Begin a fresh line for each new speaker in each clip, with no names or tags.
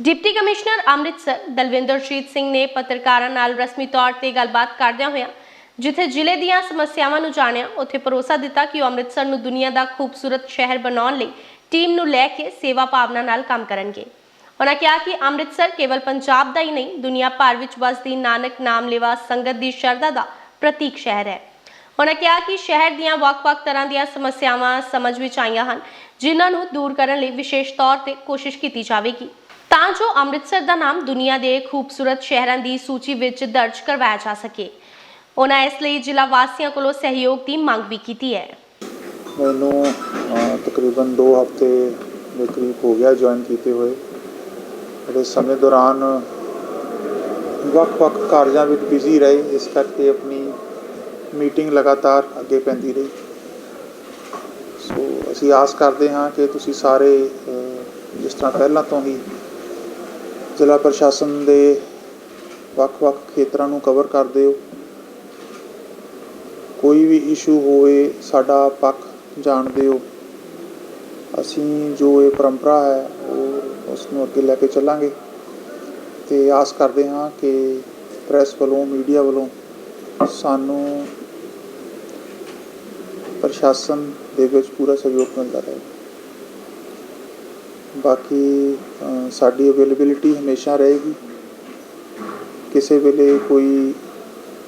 Deputy commissioner Amritsar Dalwinderjit Singh ਨੇ ਪੱਤਰਕਾਰਾਂ ਨਾਲ ਰਸਮੀ ਤੌਰ ਤੇ ਗੱਲਬਾਤ ਕਰਦਿਆਂ ਹੋਇਆਂ ਜਿੱਥੇ ਜ਼ਿਲ੍ਹੇ ਦੀਆਂ ਸਮੱਸਿਆਵਾਂ ਨੂੰ ਜਾਣਿਆ, ਉੱਥੇ ਭਰੋਸਾ ਦਿੱਤਾ ਕਿ ਉਹ ਅੰਮ੍ਰਿਤਸਰ ਨੂੰ ਦੁਨੀਆ ਦਾ ਖੂਬਸੂਰਤ ਸ਼ਹਿਰ ਬਣਾਉਣ ਲਈ ਟੀਮ ਨੂੰ ਲੈ ਕੇ ਸੇਵਾ ਭਾਵਨਾ ਨਾਲ ਕੰਮ ਕਰਨਗੇ। ਉਹਨਾਂ ਕਿਹਾ ਕਿ ਅੰਮ੍ਰਿਤਸਰ ਕੇਵਲ ਪੰਜਾਬ ਦਾ ਹੀ ਨਹੀਂ, ਦੁਨੀਆ ਭਰ ਵਿੱਚ ਵਸਦੀ ਨਾਨਕ ਨਾਮ ਲੇਵਾ ਸੰਗਤ ਦੀ ਸ਼ਰਧਾ ਦਾ ਪ੍ਰਤੀਕ ਸ਼ਹਿਰ ਹੈ। ਉਹਨਾਂ ਕਿਹਾ ਕਿ ਸ਼ਹਿਰ ਦੀਆਂ ਵੱਖ-ਵੱਖ ਤਰ੍ਹਾਂ ਦੀਆਂ ਸਮੱਸਿਆਵਾਂ ਸਮਝ ਵਿੱਚ ਆਈਆਂ ਹਨ, ਜਿਨ੍ਹਾਂ ਨੂੰ ਦੂਰ ਕਰਨ ਲਈ ਵਿਸ਼ੇਸ਼ ਤੌਰ ਤੇ ਕੋਸ਼ਿਸ਼ ਕੀਤੀ ਜਾਵੇਗੀ। ਤਾਂ ਜੋ ਅੰਮ੍ਰਿਤਸਰ ਦਾ ਨਾਮ ਦੁਨੀਆ ਦੇ ਖੂਬਸੂਰਤ ਸ਼ਹਿਰਾਂ ਦੀ ਸੂਚੀ ਵਿੱਚ ਦਰਜ ਕਰਵਾਇਆ ਜਾ ਸਕੇ। ਉਹਨਾਂ ਇਸ ਲਈ ਜ਼ਿਲ੍ਹਾ ਵਾਸੀਆਂ ਕੋਲੋਂ ਸਹਿਯੋਗ ਦੀ ਮੰਗ ਵੀ ਕੀਤੀ ਹੈ।
ਮੈਨੂੰ ਅਹ, ਤਕਰੀਬਨ 2 ਹਫ਼ਤੇ ਦੇ ਕਰੀਬ ਹੋ ਗਿਆ ਜੁਆਇਨ ਕੀਤੇ ਹੋਏ। ਜਿਹੜੇ ਸਮੇਂ ਦੌਰਾਨ ਵੱਖ-ਵੱਖ ਕਾਰਜਾਂ ਵਿੱਚ ਬਿਜ਼ੀ ਰਹੇ ਇਸ ਕਰਕੇ ਆਪਣੀ ਮੀਟਿੰਗ ਲਗਾਤਾਰ ਅੱਗੇ ਪੈਂਦੀ ਰਹੀ। ਸੋ ਅਸੀਂ ਆਸ ਕਰਦੇ ਹਾਂ ਕਿ ਤੁਸੀਂ ਸਾਰੇ ਅਹ, ਜਿਸ ਤਰ੍ਹਾਂ ਪਹਿਲਾਂ ਤੋਂ ਹੀ ਜ਼ਿਲ੍ਹਾ ਪ੍ਰਸ਼ਾਸਨ ਦੇ ਵੱਖ-ਵੱਖ ਖੇਤਰਾਂ ਨੂੰ ਕਵਰ ਕਰਦੇ ਹੋ ਕੋਈ ਵੀ ਇਸ਼ੂ ਹੋਵੇ, ਸਾਡਾ ਪੱਖ ਜਾਣਦੇ ਹੋ ਅਸੀਂ ਜੋ ਇਹ ਪਰੰਪਰਾ ਹੈ, ਉਹ ਉਸ ਨੂੰ ਅੱਗੇ ਲੈ ਕੇ ਚੱਲਾਂਗੇ ਤੇ ਆਸ ਕਰਦੇ ਹਾਂ ਕਿ ਪ੍ਰੈਸ ਵੱਲੋਂ ਮੀਡੀਆ ਵੱਲੋਂ ਸਾਨੂੰ ਪ੍ਰਸ਼ਾਸਨ ਦੇ ਵਿੱਚ ਪੂਰਾ ਸਹਿਯੋਗ ਮਿਲਦਾ ਰਹੇ। ਬਾਕੀ ਸਾਡੀ ਅਵੇਲੇਬਿਲਿਟੀ ਹਮੇਸ਼ਾ ਰਹੇਗੀ। ਕਿਸੇ ਵੇਲੇ ਕੋਈ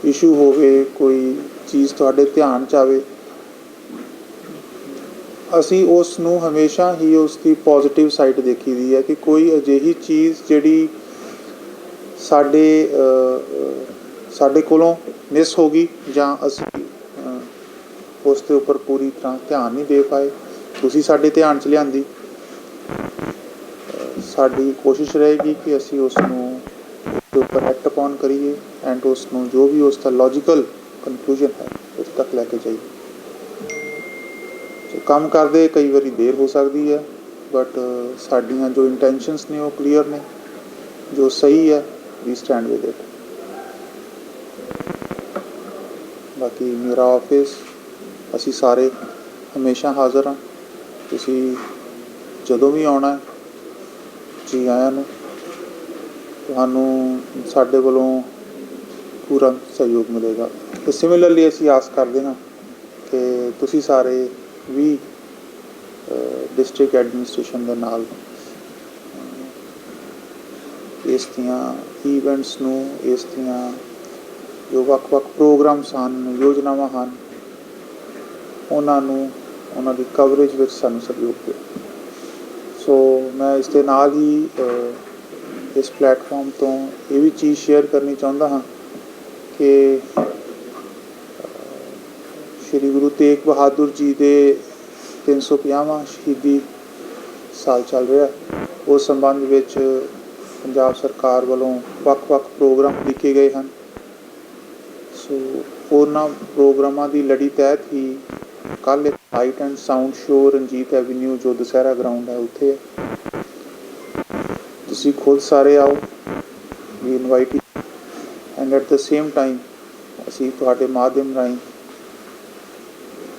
ਇਸ਼ੂ ਹੋਵੇ, ਕੋਈ ਚੀਜ਼ ਤੁਹਾਡੇ ਧਿਆਨ ਚ ਆਵੇ, ਅਸੀਂ ਉਸ ਨੂੰ ਹਮੇਸ਼ਾ ਹੀ ਉਸ ਦੀ ਪੋਜ਼ਿਟਿਵ ਸਾਈਡ ਦੇਖੀ ਦੀ ਹੈ ਕਿ ਕੋਈ ਅਜਿਹੀ ਚੀਜ਼ ਜਿਹੜੀ ਸਾਡੇ ਸਾਡੇ ਕੋਲੋਂ ਮਿਸ ਹੋ ਗਈ ਜਾਂ ਅਸੀਂ ਉਸ ਦੇ ਉੱਪਰ ਪੂਰੀ ਤਰ੍ਹਾਂ ਧਿਆਨ ਨਹੀਂ ਦੇ ਪਾਏ, ਤੁਸੀਂ ਸਾਡੇ ਧਿਆਨ ਚ ਲਿਆਂਦੀ। ਸਾਡੀ ਕੋਸ਼ਿਸ਼ ਰਹੇਗੀ ਕਿ ਅਸੀਂ ਉਸ ਨੂੰ ਦੇ ਉੱਪਰ ਐਕਟ ਅਪਨ ਕਰੀਏ ਐਂਡ ਉਸ ਨੂੰ ਜੋ ਵੀ ਉਸ ਦਾ ਲੌਜੀਕਲ ਕਨਕਲੂਜਨ ਹੈ, ਉਸ ਤੱਕ ਲੈ ਕੇ ਜਾਈਏ। ਕੰਮ ਕਰਦੇ, ਕਈ ਵਾਰੀ ਦੇਰ ਹੋ ਸਕਦੀ ਹੈ ਬਟ ਸਾਡੀਆਂ ਜੋ ਇੰਟੈਂਸ਼ਨਸ ਨੇ, ਉਹ ਕਲੀਅਰ ਨੇ। ਜੋ ਸਹੀ ਹੈ ਵੀ ਸਟੈਂਡ ਵਿਦ ਇਟ ਬਾਕੀ ਮੇਰਾ ਆਫਿਸ ਅਸੀਂ ਸਾਰੇ ਹਮੇਸ਼ਾ ਹਾਜ਼ਰ ਹਾਂ। ਤੁਸੀਂ ਜਦੋਂ ਵੀ ਆਉਣਾ ਜੀ ਆਇਆਂ ਨੂੰ, ਤੁਹਾਨੂੰ ਸਾਡੇ ਵੱਲੋਂ ਪੂਰਾ ਸਹਿਯੋਗ ਮਿਲੇਗਾ। ਤੇ ਸਿਮਿਲਰਲੀ ਅਸੀਂ ਆਸ ਕਰਦੇ ਹਾਂ ਕਿ ਤੁਸੀਂ ਸਾਰੇ ਵੀ ਡਿਸਟ੍ਰਿਕਟ ਐਡਮਿਨਿਸਟ੍ਰੇਸ਼ਨ ਦੇ ਨਾਲ ਇਸ ਦੀਆਂ ਈਵੈਂਟਸ ਨੂੰ, ਇਸ ਦੀਆਂ ਜੋ ਵੱਖ-ਵੱਖ ਪ੍ਰੋਗਰਾਮਸ ਹਨ, ਯੋਜਨਾਵਾਂ ਹਨ, ਉਹਨਾਂ ਨੂੰ, ਉਹਨਾਂ ਦੀ ਕਵਰੇਜ ਵਿੱਚ ਸਾਨੂੰ ਸਹਿਯੋਗ ਦਿਓ। ਸੋ ਮੈਂ ਇਸ ਦੇ ਨਾਲ ਹੀ ਇਸ ਪਲੇਟਫਾਰਮ ਤੋਂ ਇਹ ਵੀ ਚੀਜ਼ ਸ਼ੇਅਰ ਕਰਨੀ ਚਾਹੁੰਦਾ ਹਾਂ ਕਿ ਸ਼੍ਰੀ ਗੁਰੂ ਤੇਗ ਬਹਾਦਰ ਜੀ ਦੇ 350ਵਾਂ ਸ਼ਹੀਦੀ ਸਾਲ ਚੱਲ ਰਿਹਾ ਉਸ ਸੰਬੰਧ ਵਿੱਚ ਪੰਜਾਬ ਸਰਕਾਰ ਵੱਲੋਂ ਵੱਖ-ਵੱਖ ਪ੍ਰੋਗਰਾਮ ਲਿਖੇ ਗਏ ਹਨ। ਸੋ ਉਹਨਾਂ ਪ੍ਰੋਗਰਾਮਾਂ ਦੀ ਲੜੀ ਤਹਿਤ ਹੀ ਕੱਲ੍ਹ ਇੱਕ light and sound show Ranjit avenue ਜੋ ਦੁਸਹਿਰਾ ਗਰਾਊਂਡ ਹੈ ਉੱਥੇ। ਹੈ ਤੁਸੀਂ ਖੁਦ ਸਾਰੇ ਆਓ, we invite and at the same time ਅਸੀਂ ਤੁਹਾਡੇ ਮਾਧਿਅਮ ਰਾਹੀਂ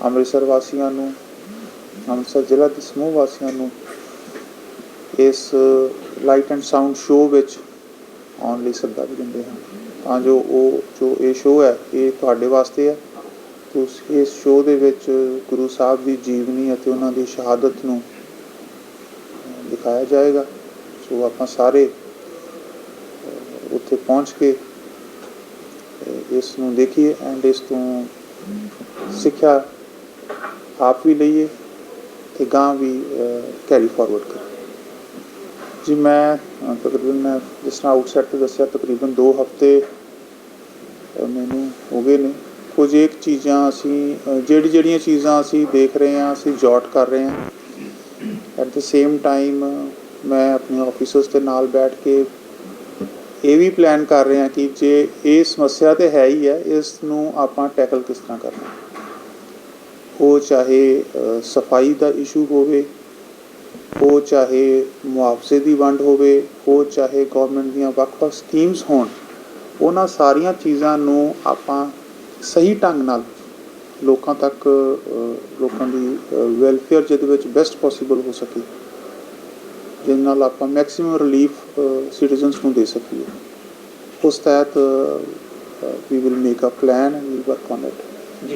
ਅੰਮ੍ਰਿਤਸਰ ਵਾਸੀਆਂ ਨੂੰ, ਅੰਮ੍ਰਿਤਸਰ ਜ਼ਿਲ੍ਹਾ ਦੇ ਸਮੂਹ ਵਾਸੀਆਂ ਨੂੰ ਇਸ ਲਾਈਟ ਐਂਡ ਸਾਊਂਡ ਸ਼ੋਅ ਵਿੱਚ ਆਉਣ ਲਈ ਸੱਦਾ ਵੀ ਦਿੰਦੇ ਹਾਂ। ਤਾਂ ਜੋ ਉਹ ਜੋ ਇਹ ਸ਼ੋਅ ਹੈ, ਇਹ ਤੁਹਾਡੇ ਵਾਸਤੇ ਹੈ। ਉਸ, ਇਸ ਸ਼ੋਅ ਦੇ ਵਿੱਚ ਗੁਰੂ ਸਾਹਿਬ ਦੀ ਜੀਵਨੀ ਅਤੇ ਉਹਨਾਂ ਦੀ ਸ਼ਹਾਦਤ ਨੂੰ ਦਿਖਾਇਆ ਜਾਏਗਾ। ਸੋ ਆਪਾਂ ਸਾਰੇ ਉੱਥੇ ਪਹੁੰਚ ਕੇ ਇਸ ਨੂੰ ਦੇਖੀਏ ਐਂਡ ਇਸ ਤੋਂ ਸਿੱਖਿਆ ਆਪ ਵੀ ਲਈਏ ਤੇ ਗਾਂ ਵੀ ਕੈਰੀ ਫਾਰਵਰਡ ਕਰੀਏ। ਜੀ, ਮੈਂ ਤਕਰੀਬਨ ਮੈਂ ਜਿਸ ਤਰ੍ਹਾਂ ਆਊਟਸੈਟ ਤੇ ਦੱਸਿਆ, ਤਕਰੀਬਨ 2 ਹਫ਼ਤੇ ਮੈਨੂੰ ਹੋ ਗਏ ਨੇ। ਕੁਝ ਇੱਕ ਚੀਜ਼ਾਂ ਅਸੀਂ ਜਿਹੜੀ ਜਿਹੜੀਆਂ ਚੀਜ਼ਾਂ ਅਸੀਂ ਦੇਖ ਰਹੇ ਹਾਂ, ਅਸੀਂ ਜੋਟ ਕਰ ਰਹੇ ਹਾਂ। ਐਟ ਦ ਸੇਮ ਟਾਈਮ ਮੈਂ ਆਪਣੇ ਆਫੀਸਰਸ ਦੇ ਨਾਲ ਬੈਠ ਕੇ ਇਹ ਵੀ ਪਲਾਨ ਕਰ ਰਹੇ ਹਾਂ ਕਿ ਜੇ ਇਹ ਸਮੱਸਿਆ ਤੇ ਹੈ ਹੀ ਹੈ, ਇਸ ਨੂੰ ਆਪਾਂ ਟੈਕਲ ਕਿਸ ਤਰ੍ਹਾਂ ਕਰਨਾ। ਉਹ ਚਾਹੇ ਸਫ਼ਾਈ ਦਾ ਇਸ਼ੂ ਹੋਵੇ, ਉਹ ਚਾਹੇ ਮੁਆਵਜ਼ੇ ਦੀ ਵੰਡ ਹੋਵੇ, ਉਹ ਚਾਹੇ ਗਵਰਨਮੈਂਟ ਦੀਆਂ ਵੱਖ-ਵੱਖ ਸਕੀਮਸ ਹੋਣ, ਉਹਨਾਂ ਸਾਰੀਆਂ ਚੀਜ਼ਾਂ ਨੂੰ ਆਪਾਂ ਸਹੀ ਢੰਗ ਨਾਲ ਲੋਕਾਂ ਤੱਕ ਲੋਕਾਂ ਦੀ ਵੈਲਫੇਅਰ ਜਿਹਦੇ ਵਿੱਚ ਬੈਸਟ ਪੋਸੀਬਲ ਹੋ ਸਕੇ, ਜਿਹਦੇ ਨਾਲ ਆਪਾਂ ਮੈਕਸਿਮਮ ਰਿਲੀਫ ਸਿਟੀਜ਼ਨਸ ਨੂੰ ਦੇ ਸਕੀਏ। ਉਸ ਤਹਿਤ we will make a plan and we work on it